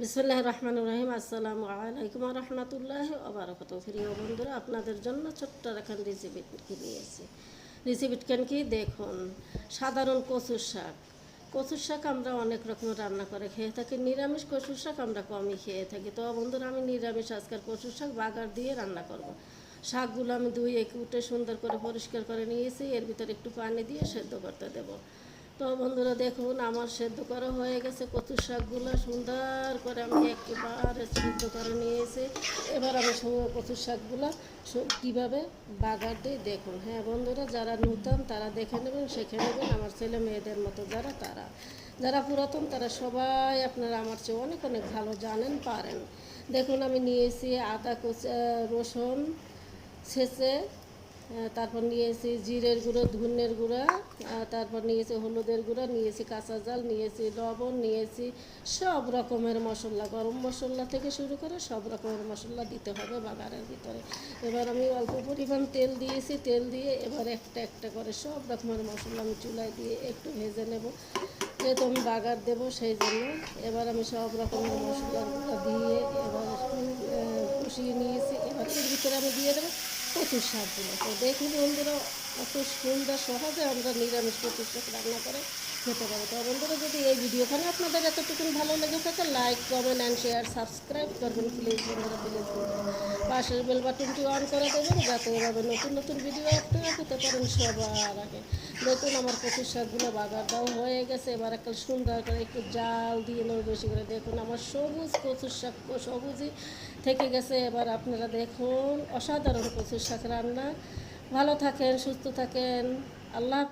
বিসমুল্লাহ রহমান রহিম। আসসালামু আলাইকুম রহমতুল্লাহ ওবরাকাত প্রিয় বন্ধুরা, আপনাদের জন্য ছোট্ট এখন রেসিপি নিয়েছি। রেসিপিটা কি? দেখুন, সাধারণ কচুর শাক। কচুর শাক আমরা অনেক রকম রান্না করে খেয়ে থাকি। নিরামিষ কচুর শাক আমরা কমই খেয়ে থাকি। তো বন্ধুরা, আমি নিরামিষ আজকাল কচুর শাক বাগার দিয়ে রান্না করব। শাকগুলো আমি ধুয়ে কুটে সুন্দর করে পরিষ্কার করে নিয়েছি। এর ভিতরে একটু পানি দিয়ে সেদ্ধ করতে দেবো। তো বন্ধুরা দেখুন, আমার সেদ্ধ করা হয়ে গেছে। কচুর শাকগুলো সুন্দর করে আমি একেবারে সেদ্ধ করে নিয়েছি। এবার আমি কচুর শাকগুলো কীভাবে দিই দেখুন। হ্যাঁ বন্ধুরা, যারা নূতন তারা দেখে নেবেন, শিখে নেবেন। আমার ছেলে মেয়েদের মতো যারা, তারা। যারা পুরাতন, তারা সবাই আপনারা আমার চেয়ে অনেক অনেক ভালো জানেন, পারেন। দেখুন, আমি নিয়েছি আদা, কুচা, রসুন ছেঁচে তারপর নিয়েছি জিরের গুঁড়ো ধুনের গুঁড়া তারপর নিয়েছি হলুদের গুঁড়া নিয়েছি কাঁচা জাল নিয়েছি লবণ নিয়েছি সব রকমের মশলা, গরম মশলা থেকে শুরু করে সব রকমের মশলা দিতে হবে বাগারের ভিতরে। এবার আমি অল্প পরিমাণ তেল দিয়েছি, তেল দিয়ে এবার একটা একটা করে সব রকমের মশলা আমি চুলায় দিয়ে একটু ভেজে নেব। যেহেতু আমি বাগার দেবো সেই জন্য এবার আমি সব রকমের মশলাগুলো দিয়ে এবার কষিয়ে নিয়েছি। এবার এর ভিতরে আমি দিয়ে দেবো কচুর দিলে তো দেখুন বন্ধুরা, এত সুন্দর সহজে আমরা নিরামিষ শাক রান্না করে খেতে পারি। তো বন্ধুরা, যদি এই ভিডিওখানে আপনাদের এতটুকু ভালো লেগে থাকে like comment and share subscribe করবেন প্লিজ বন্ধুরা প্লিজ পাশের বেল বাটনটি অন করে দেবেন, যাতে এভাবে নতুন নতুন ভিডিও আপনারা পেতে পারেন সবার আগে। দেখুন আমার কচুর শাকগুলো বাগার দাও হয়ে গেছে। এবার একটা সুন্দর করে একটু জাল দিয়ে নেব বেশি করে দেখুন, আমার সবুজ কচুর শাক সবুজই থেকে গেছে। এবার আপনারা দেখুন, অসাধারণ কচুর শাক রান্না। ভালো থাকেন, সুস্থ থাকেন। আল্লাহ।